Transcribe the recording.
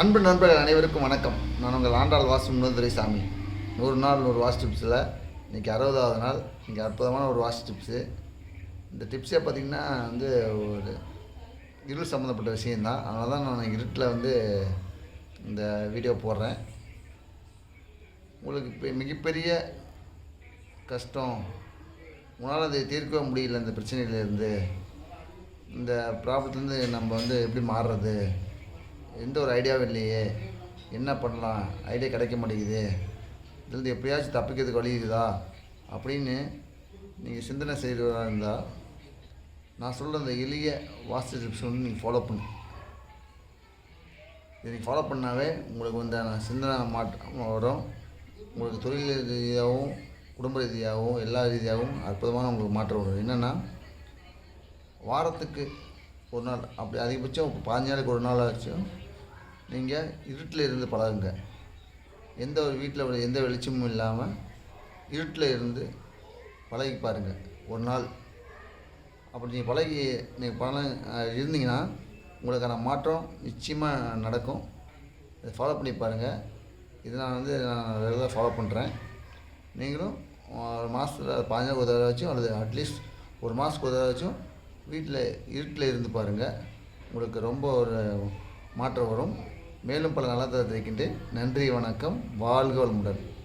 அன்பு நண்பர்கள் அனைவருக்கும் வணக்கம். நான் உங்கள் ஆண்டாள் வாசு முன்னதுரை சாமி நூறு நாள் நூறு வாஷ் டிப்ஸில் இன்றைக்கி அறுபதாவது நாள். இன்றைக்கி அற்புதமான ஒரு வாஷ் டிப்ஸு. இந்த டிப்ஸே பார்த்திங்கன்னா வந்து ஒரு இருள் சம்மந்தப்பட்ட விஷயந்தான் அதனால தான் நான் இருட்டில் வந்து இந்த வீடியோ போடுறேன். உங்களுக்கு இப்போ மிகப்பெரிய கஷ்டம் உன்னால் அதை தீர்க்கவே முடியல இந்த பிரச்சனையிலேருந்து. இந்த ப்ராப்ளத்துலேருந்து நம்ம வந்து எப்படி மாறுறது? எந்த ஒரு ஐடியாவும் இல்லையே. என்ன பண்ணலாம்? ஐடியா கிடைக்க மாட்டேங்குது. இதுலேருந்து எப்படியாச்சும் தப்பிக்கிறதுக்கு வழி இருக்குதா? அப்படின்னு நீங்கள் சிந்தனை செய்கிறதா இருந்தால் நான் சொல்கிற அந்த எளிய வாஸ்து டிப்ஸ் வந்து நீங்கள் ஃபாலோ பண்ணு. இதை நீங்கள் ஃபாலோ பண்ணாவே உங்களுக்கு வந்து சிந்தனை மாற்றம் வரும். உங்களுக்கு தொழில் ரீதியாகவும் குடும்ப ரீதியாகவும் எல்லா ரீதியாகவும் அற்புதமான உங்களுக்கு மாற்றம் வரும். என்னென்னா வாரத்துக்கு ஒரு நாள் அப்படி அதிகபட்சம் பாஞ்சு நாளைக்கு ஒரு நாள் ஆச்சும் நீங்கள் இருட்டில் இருந்து பழகுங்க. எந்த ஒரு வீட்டில் எந்த வெளிச்சமும் இல்லாமல் இருட்டில் இருந்து பழகி பாருங்கள் ஒரு நாள். அப்படி நீங்கள் பழகி நீங்கள் பழக இருந்தீங்கன்னா உங்களுக்கான மாற்றம் நிச்சயமாக நடக்கும். இதை ஃபாலோ பண்ணி பாருங்கள் இது நான் வந்து நான் ரெகுலராக ஃபாலோ பண்ணுறேன் நீங்களும் ஒரு மாதத்தில் பதினஞ்சு ஒரு தடவை வச்சும் அல்லது அட்லீஸ்ட் ஒரு மாதத்துக்கு ஒரு தடவை வச்சும் வீட்டில் இருட்டில் இருந்து பாருங்கள் உங்களுக்கு ரொம்ப ஒரு மாற்றம் வரும். மேலும் பல நலத்தை தெரிவிக்கின்றேன். நன்றி வணக்கம். வாழ்க வளமுடன்.